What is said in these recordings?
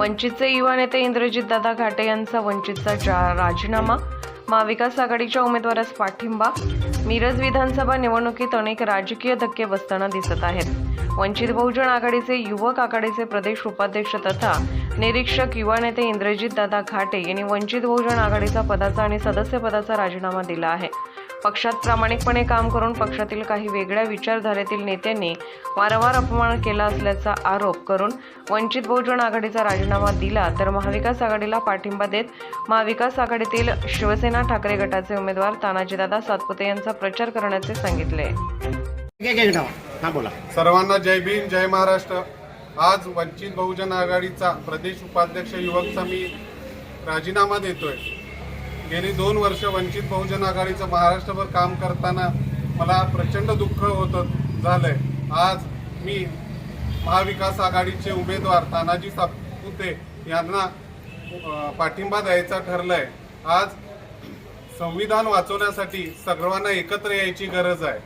वंचितचे युवा नेते इंद्रजितदादा घाटे यांचा वंचितचा जा- राजीनामा. महाविकास आघाडीच्या उमेदवारास पाठिंबा. मिरज विधानसभा निवडणुकीत अनेक राजकीय धक्के बसताना दिसत आहेत. वंचित बहुजन आघाडीचे युवक आघाडीचे प्रदेश उपाध्यक्ष तथा निरीक्षक युवा नेते इंद्रजितदादा घाटे यांनी वंचित बहुजन आघाडीचा पदाचा आणि सदस्यपदाचा राजीनामा दिला आहे. पक्षात प्रामाणिकपणे काम करून पक्षातील काही वेगळ्या विचारधारेतील नेत्यांनी वारंवार अपमान केला असल्याचा आरोप करून वंचित बहुजन आघाडीचा राजीनामा दिला तर महाविकास आघाडीला पाठिंबा देत महाविकास आघाडीतील शिवसेना ठाकरे गटाचे उमेदवार तानाजीदादा सातपुते यांचा प्रचार करण्याचे सांगितले. हा सर्वांना जय भीम जय महाराष्ट्र. आज वंचित बहुजन आघाडीचा प्रदेश उपाध्यक्ष युवकचा मी राजीनामा देतोय. गेली दोन वर्ष वंचित बहुजन आघाडीचं महाराष्ट्रभर काम करताना मला प्रचंड दुःख होतं झालंय. आज मी महाविकास आघाडीचे उमेदवार तानाजी सापुते यांना पाठिंबा द्यायचा ठरलंय. आज संविधान वाचवण्यासाठी सर्वांना एकत्र यायची गरज आहे.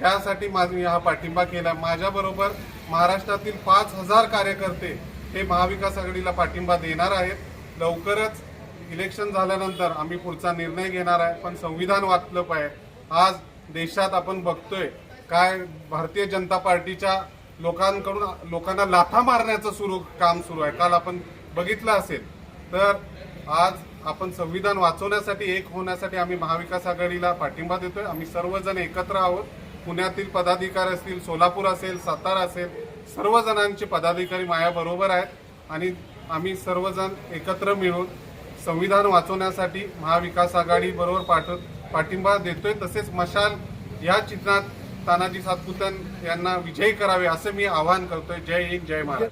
त्यासाठी माझी हा पाठिंबा केला. माझ्याबरोबर महाराष्ट्रातील पाच हजार कार्यकर्ते हे महाविकास आघाडीला पाठिंबा देणार आहेत. लवकरच इलेक्शन झाल्यानंतर आम्ही पुढचा निर्णय घेणार आहे पण संविधान वाचलं पाहिजे. आज देशात आपण बघतोय काय भारतीय जनता पार्टीच्या लोकांकडून लोकांना लाथा मारण्याचं सुरू काम सुरू आहे. काल आपण बघितलं असेल तर आज आपण संविधान वाचवण्यासाठी एक होण्यासाठी आम्ही महाविकास आघाडीला पाठिंबा देतोय. आम्ही सर्वजण एकत्र आहोत. पुण्यातील पदाधिकारी असतील सोलापूर असेल सातारा असेल सर्वजणांचे पदाधिकारी माझ्याबरोबर आहेत आणि आम्ही सर्वजण एकत्र मिळून संविधान वाचवण्यासाठी महाविकास आघाडी बरोबर पाठ पाठिंबा देतोय तसेच मशाल या चित्रात तानाजी सातपुतन यांना विजयी करावे असं मी आवाहन करतोय. जय हिंद जय महाराज